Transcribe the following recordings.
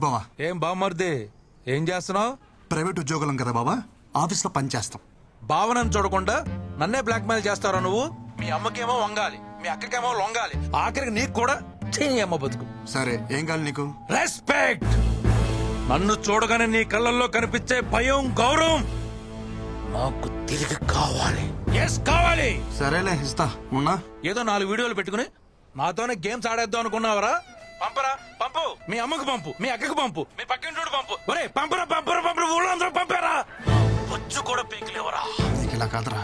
బావా? ఏం బామ్మర్ది ఏం చేస్తున్నావు? ప్రైవేట్ ఉద్యోగులం కదా బావా. ఆఫీస్లో పని చేస్తాం. భావనను చూడకుండా నన్నే బ్లాక్మెయిల్ చేస్తారా నువ్వు? మీ అమ్మకేమో వంగాలి మీ అక్కకేమో లొంగాలి. ఆఖరికి నీకు కూడా చెయ్యి అమ్మ బతుకు. సరే ఏం కావాలి నీకు? రెస్పెక్ట్! నన్ను చూడగానే నీ కళ్ళల్లో కనిపించే భయం గౌరవం నాకు తిరిగి కావాలి. ఎస్ కావాలి. సరేలే ఇస్తా. ఉన్నా? ఏదో నాలుగు వీడియోలు పెట్టుకుని నాతోనే గేమ్స్ ఆడేద్దాం అనుకున్నావరా? పంపరా పంపు. మీ అమ్మకు పంపు మీ అక్కకు పంపు. మీ పక్కింటోడు పంపు. ఒరే పంపరా పంపరా పంపరా ఊళ్ళో అందరూ పంపారా? బొచ్చు కూడా పీకలేవరా. ఇలా కాదురా.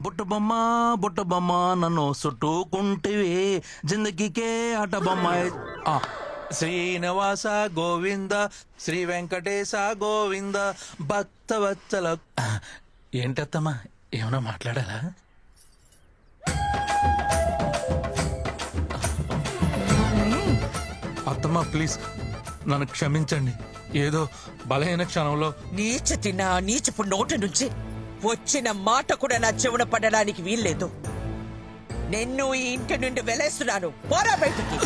బుట్ట బొమ్మ బుట్ట బొమ్మ నన్ను చుట్టుకుంటివి. జిందగీకే ఆట బొమ్మ. ఆ, శ్రీనివాస గోవింద శ్రీ వెంకటేశ గోవింద భక్త వత్సల. ఏంటత్తమ్మా ఏమైనా మాట్లాడాలా? అత్తమ్మా ప్లీజ్ నన్ను క్షమించండి. ఏదో బలహీన క్షణంలో నీచ తిన్న నీచపు నోటి నుంచి వచ్చిన మాట కూడా నా చెవున పడడానికి వీల్లేదు. నిన్ను ఈ ఇంటి నుండి వెలేస్తున్నాను. పోరా బయటికి.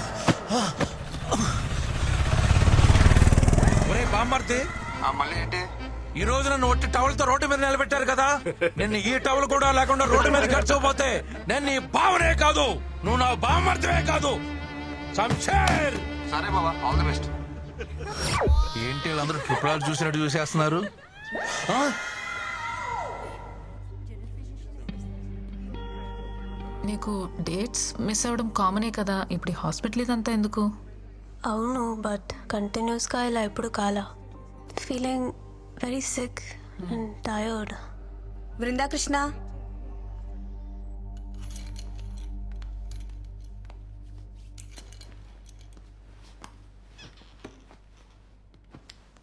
ఒరే బామ్మర్తి మళ్ళీ ఏంటి? ఈ రోజు నన్ను ఒట్టి టవల్తో రోడ్డు మీద నిలబెట్టారు కదా? నిన్ను ఈ టవల్ కూడా లేకుండా రోడ్డు మీద గడిచిపోతే నేను నీ బావనే కాదు. నువ్వు నా బామ్మర్తివే కాదు. శంషేర్ సరే బావా ఆల్ ది బెస్ట్. ఏంటి వీళ్ళందరూ ట్రిపుల్ ఆర్ చూసినట్టు చూసేస్తున్నారు? నీకు డేట్స్ మిస్ అవ్వడం కామనే కదా? ఇప్పుడు హాస్పిటల్ ఇదంతా ఎందుకు? అవును బట్ కంటిన్యూస్గా ఇలా ఎప్పుడు కాలా. Feeling very sick and tired Brindakrishna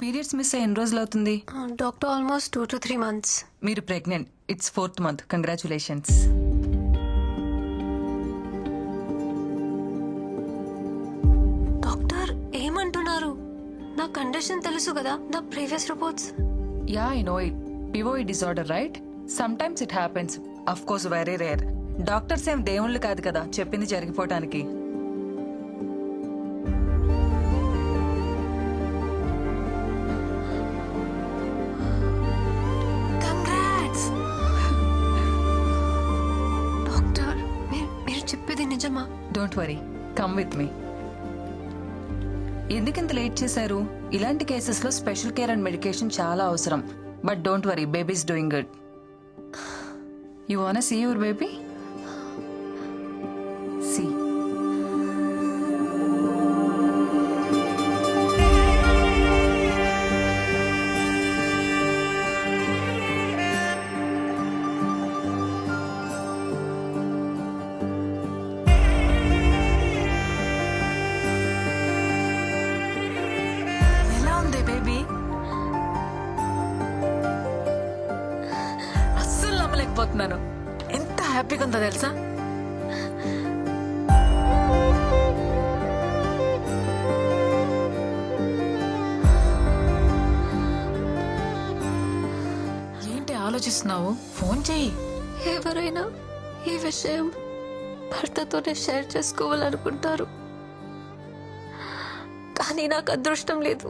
periods miss అయ్యి ఎన్ని రోజులు అవుతుంది? Doctor almost two to three months. మీరు pregnant. It's fourth month. Congratulations. ఏమంటున్నారు నా కండిషన్ తెలుసు కదా నా previous reports. Yeah I know it. పివోయి disorder right? Sometimes it happens of course very rare doctors ఏం దేవుళ్ళు కాదు కదా చెప్పింది జరిగిపోవటానికి. డాక్టర్ మీరు మీరు చెప్పేది నిజమా? Don't worry come with me ఎందుకింత లేట్ చేశారు? ఇలాంటి కేసెస్లో స్పెషల్ కేర్ అండ్ మెడికేషన్ చాలా అవసరం. But don't worry babies doing good. You want see your baby? నమ్మలేకపోతున్నాను ఎంత హ్యాపీగా ఉందో తెలుసా? ఏంటి ఆలోచిస్తున్నావు? ఫోన్ చెయ్యి ఎవరైనా ఈ విషయం భర్తతోనే షేర్ చేసుకోవాలనుకుంటారు. కానీ నాకు అదృష్టం లేదు.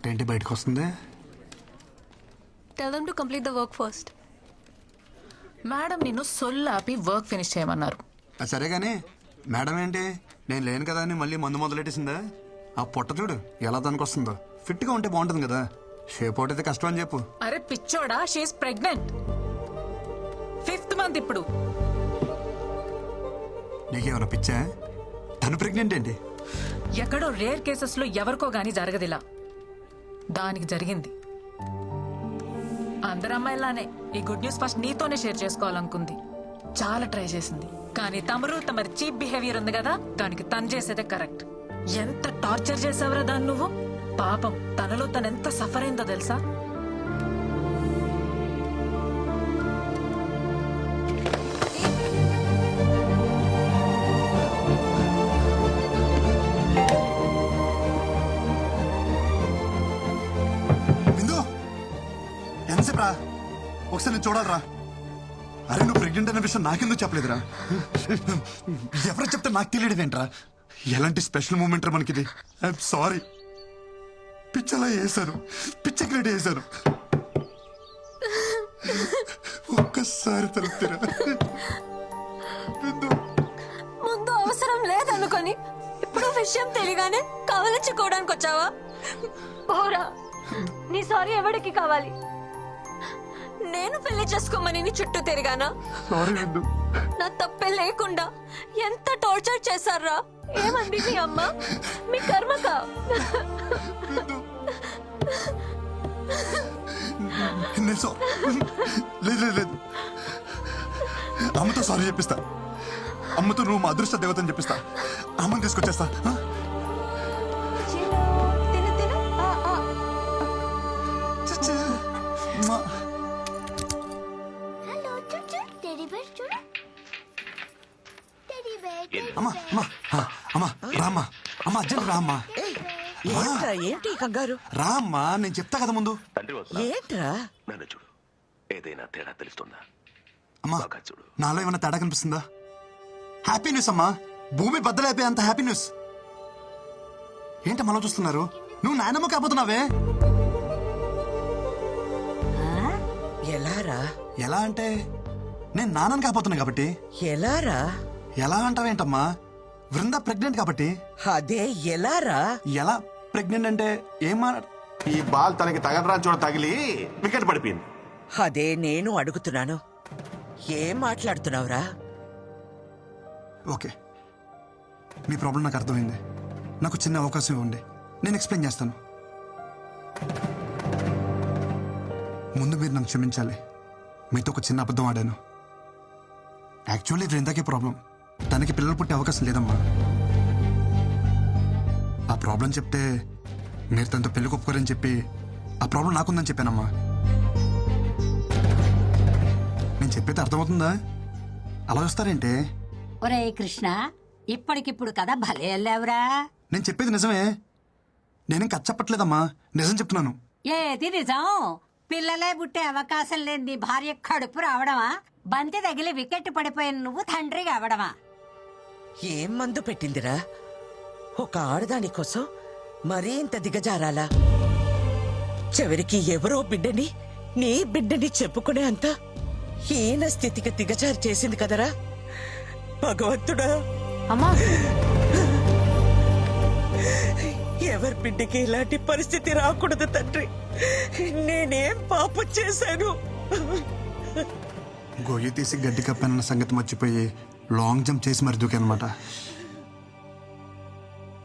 పొట్ట ఏంటి బయటకు వస్తుంది? Tell them to complete the work first madam నిన్ను సొల్లాపి వర్క్ ఫినిష్ చేయమన్నారు. ఆ, సరే కానీ మేడం ఏంటి? నేను లేను కదా అని మళ్ళీ మందు మొదలెట్టేసిందా? ఆ పొట్ట చూడు ఎలా దానికొస్తుందో ఫిట్గా ఉంటే బాగుంటుంది కదా. షేప్ అవుట్ అయితే కష్టం అని చెప్పు. అరే పిచ్చోడా షీఈ్ ప్రెగ్నెంట్ ఫిఫ్త్ మంత్ ఇప్పుడు. నీకేమైనా పిచ్చా? తను ప్రెగ్నెంట్ ఏంటి? ఎక్కడో రేర్ కేసెస్లో ఎవరికో గానీ జరగదిలా. దానికి జరిగింది. అందరు అమ్మాయిలానే ఈ గుడ్ న్యూస్ ఫస్ట్ నీతోనే షేర్ చేసుకోవాలనుకుంది. చాలా ట్రై చేసింది. కానీ తమరు తమరి చీప్ బిహేవియర్ ఉంది కదా దానికి తను చేసేదే కరెక్ట్. ఎంత టార్చర్ చేసావురా దాన్ని నువ్వు? పాపం తనలో తను ఎంత సఫర్ అయిందో తెలుసా? ఒకసారి నేను చూడాలరా. అరే నువ్వు ప్రెగ్నెంట్ అనే విషయం నాకెందుకు చెప్పలేదురా? ఎవరు చెప్తే నాకు తెలియదు ఏంట్రా ఎలాంటి స్పెషల్ మూమెంట్ రా మనకిది? ఐఎమ్ సారీ పిచ్చలా వేశాను పిచ్చ క్రియేట్ చేశాను. ఒక్కసారి తలుపుతారా. ముందు అవసరం లేదనుకొని ఇప్పుడు విషయం తెలియగానే కవలించుకోవడానికి వచ్చావా పోరా. నీ సారీ ఎవరికి కావాలి? నేను పెళ్ళి చేసుకోమని నీ చుట్టూ తిరిగానా? సారీ నా తప్పే లేకుండా ఎంత టార్చర్ చేశారా? ఏమంది మీ అమ్మ? మీ కర్మక? నేను సో లేదు లేదు లేదు. అమ్మతో సారీ చెప్పిస్తా. అమ్మతో నువ్వు మా అదృష్ట దేవతని చెప్పిస్తా. అమ్మని తీసుకొచ్చేస్తా. ఆ? అమ్మా అమ్మా అమ్మా రామ్మా అమ్మా అర్జెంట్ రామ్మా. ఏంట్రా ఏంటి కంగారు? రామ్మా నేను చెప్తా కదా ముందు. తండ్రి వస్తున్నా. ఏంట్రా? నన్ను చూడు. ఏదైనా తేడా తెలుస్తుందా? అమ్మా బాగా చూడు. నాలో ఏమైనా తేడా కనిపిస్తుందా? హ్యాపీ న్యూస్ అమ్మా. భూమి బద్దలైపోయే అంత హ్యాపీ న్యూస్ ఏంటి మనం చూస్తున్నారు? నువ్వు నాయనమ్మ కాబోతున్నావే. ఎలారా? ఎలా అంటే నేను నాన్నని కాబోతున్నా కాబట్టి. ఎలారా? ఎలా అంటావేంటమ్మా? వృంద ప్రెగ్నెంట్ కాబట్టి. అదే ఎలారా? ఎలా ప్రెగ్నెంట్ అంటే ఏమా ఈ బాల్ తనకి తగలరా చూడ తగిలి వికెట్ పడిపోయింది. అదే నేను అడుగుతున్నాను. ఏం మాట్లాడుతున్నావురా? ఓకే. మీ ప్రాబ్లం నాకు అర్థమైంది. నాకు చిన్న అవకాశం ఇవ్వండి. నేను ఎక్స్ప్లెయిన్ చేస్తాను. ముందు మీరు నన్ను క్షమించాలి. మీతో ఒక చిన్న అబద్ధం ఆడాను. యాక్చువల్లీ వృందాకి ప్రాబ్లం తనకి పిల్లలు పుట్టే అవకాశం లేదమ్మా. ఆ ప్రాబ్లం చెప్తే మీరు తనతో పెళ్ళి ఒప్పుకోరని చెప్పి ఆ ప్రాబ్లం నాకుందని చెప్పానమ్మా. నేను చెప్పేది అర్థమవుతుందా? అలా వస్తారేంటే ఒరే కృష్ణ ఇప్పటికిప్పుడు కదా భలే వెళ్ళావురా. నేను చెప్పేది నిజమే? నేనేం కథ చెప్పట్లేదమ్మా. నిజం చెప్తున్నాను. ఏది నిజం? పిల్లలే పుట్టే అవకాశం లేని భార్య కడుపు రావడమా? బంతి తగిలి వికెట్ పడిపోయిన నువ్వు తండ్రి కావడమా ఏం మందు పెట్టిందిరా? ఒక ఆడదాని కోసం మరీ ఇంత దిగజారాలా? చివరికి ఎవరో బిడ్డని నీ బిడ్డని చెప్పుకునే అంత హీన స్థితికి దిగజారి చేసింది కదరా? భగవంతుడా! అమ్మా! ఎవరి బిడ్డకి ఇలాంటి పరిస్థితి రాకూడదు తండ్రి. నేనేం పాపం చేశాను? గొయ్యి తీసి గడ్డి కప్పానన్న సంగతి మర్చిపోయి లాంగ్ జంప్ చేసి మరి దూకానమాట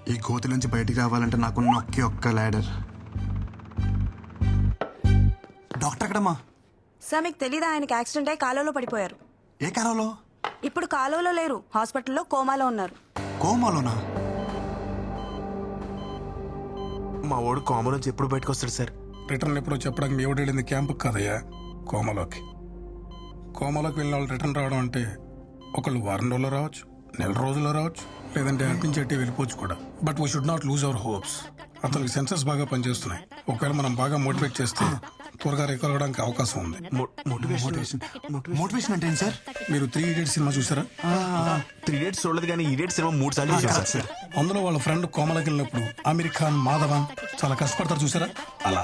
ఈ గోతి నుంచి బయటికి రావాలంటే నాకున్న ఒకే ఒక్క ల్యాడర్ డాక్టర్ ఎక్కడమ్మా? సార్ మీకు తెలీదా ఆయనకి యాక్సిడెంట్ అయి కాలువలో పడిపోయారు? ఏ కాలంలో ఇప్పుడు కాలువలో లేరు హాస్పిటల్లో కోమాలో ఉన్నారు. కోమాలోనా? మా వాడు కామన్ నుంచి ఎప్పుడు బయటకు వస్తాడు సార్? రిటర్న్ ఎప్పుడో చెప్పడానికి మీ వెళ్ళింది క్యాంపుకి కదయ్యా కోమలోకి. కోమలోకి వెళ్ళిన వాళ్ళు రిటర్న్ రావడం అంటే ఒకళ్ళు వారం రోజుల్లో రావచ్చు నెల రోజుల్లో రావచ్చు లేదంటే అనిపించేట్టే వెళ్ళిపోవచ్చు కూడా. But we should not lose our hopes అతనికి సెన్సెస్ బాగా పనిచేస్తున్నాయి. ఒకవేళ మనం బాగా మోటివేట్ చేస్తే త్వరగా రికవర్ అవడానికి అవకాశం ఉంది. మోటివేషన్ మోటివేషన్ అంటే సార్? మీరు త్రీ ఇడియట్ సినిమా చూసారా? త్రీ డేట్స్ చూడలేదు కానీ ఈ డేట్ సినిమా మూడు సార్లు చూసాను సార్. అందులో వాళ్ళ ఫ్రెండ్ కోమలకి వెళ్ళినప్పుడు అమీర్ ఖాన్ మాధవన్ చాలా కష్టపడతారు చూసారా? అలా.